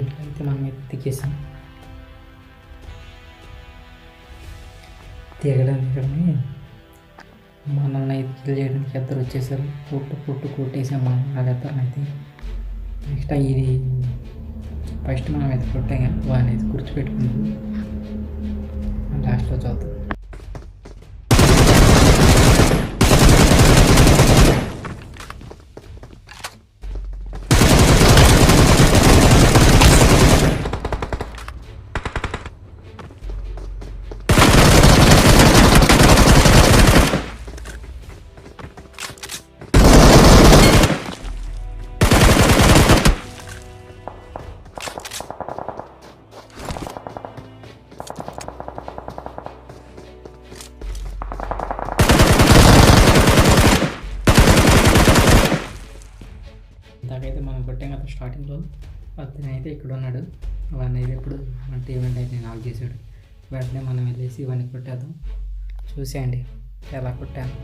అయితే మనం ఎత్తికేసాం దిగేసాం. దిగడం మనల్ని అయితే కిల్ చేయడానికి ఇద్దరు వచ్చేసారు. పుట్టు పుట్టు కొట్టేసాం మనం వాళ్ళిద్దరిని అయితే. నెక్స్ట్ ఇది ఫస్ట్ మనం అయితే కొట్టాం. కానీ వాడిని అయితే కూర్చోపెట్టుకుంటాం లాస్ట్లో చూద్దాం. ఇందాకైతే మనం కొట్టాం కదా స్టార్టింగ్లో అతను అయితే ఇక్కడ ఉన్నాడు. వాడిని అయితే ఇప్పుడు మన టీం అయితే నాక్ చేశాడు. వెంటనే మనం వెళ్ళేసి ఇవన్నీ కొట్టేద్దాం. చూసేయండి ఎలా కొట్టాను.